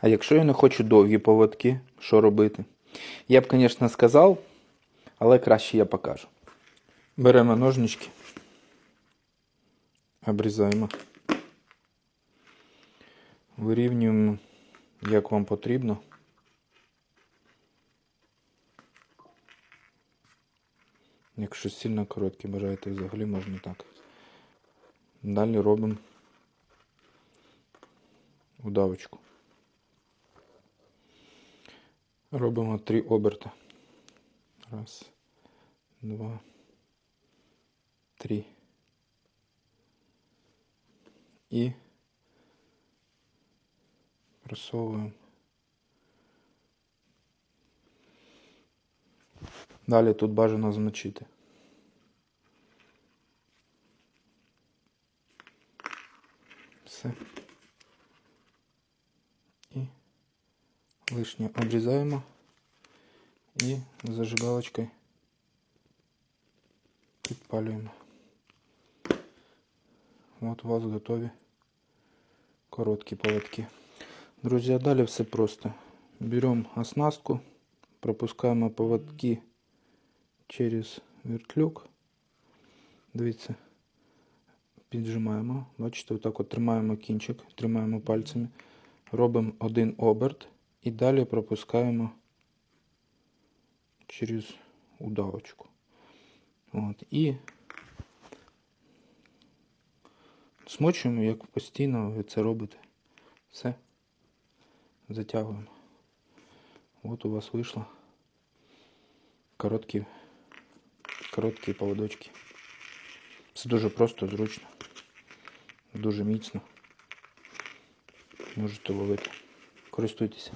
А якщо я не хочу довгі поводки, що робити? Я б, звісно, сказав, але краще я покажу. Беремо ножнички, обрізаємо, вирівнюємо, як вам потрібно. Якщо сильно короткі бажаєте, взагалі можна так. Далі робимо удавочку. Робимо три оберта. Раз, два, три. І просовуємо. Далі тут бажано змочити. Все. І лишнє обрізаємо і зажигалочкою підпалюємо. От у вас готові короткі поводки. Друзі, далі все просто. Беремо оснастку, пропускаємо поводки через вертлюг. Дивіться, піджимаємо. Бачите, отак от тримаємо кінчик, тримаємо пальцями, робимо один оберт і далі пропускаємо через удавочку. От, і смочуємо, як постійно ви це робите. Все. Затягуємо. От у вас вийшло короткі, короткі поводочки. Це дуже просто, зручно, дуже міцно. Можете ловити. Користуйтеся.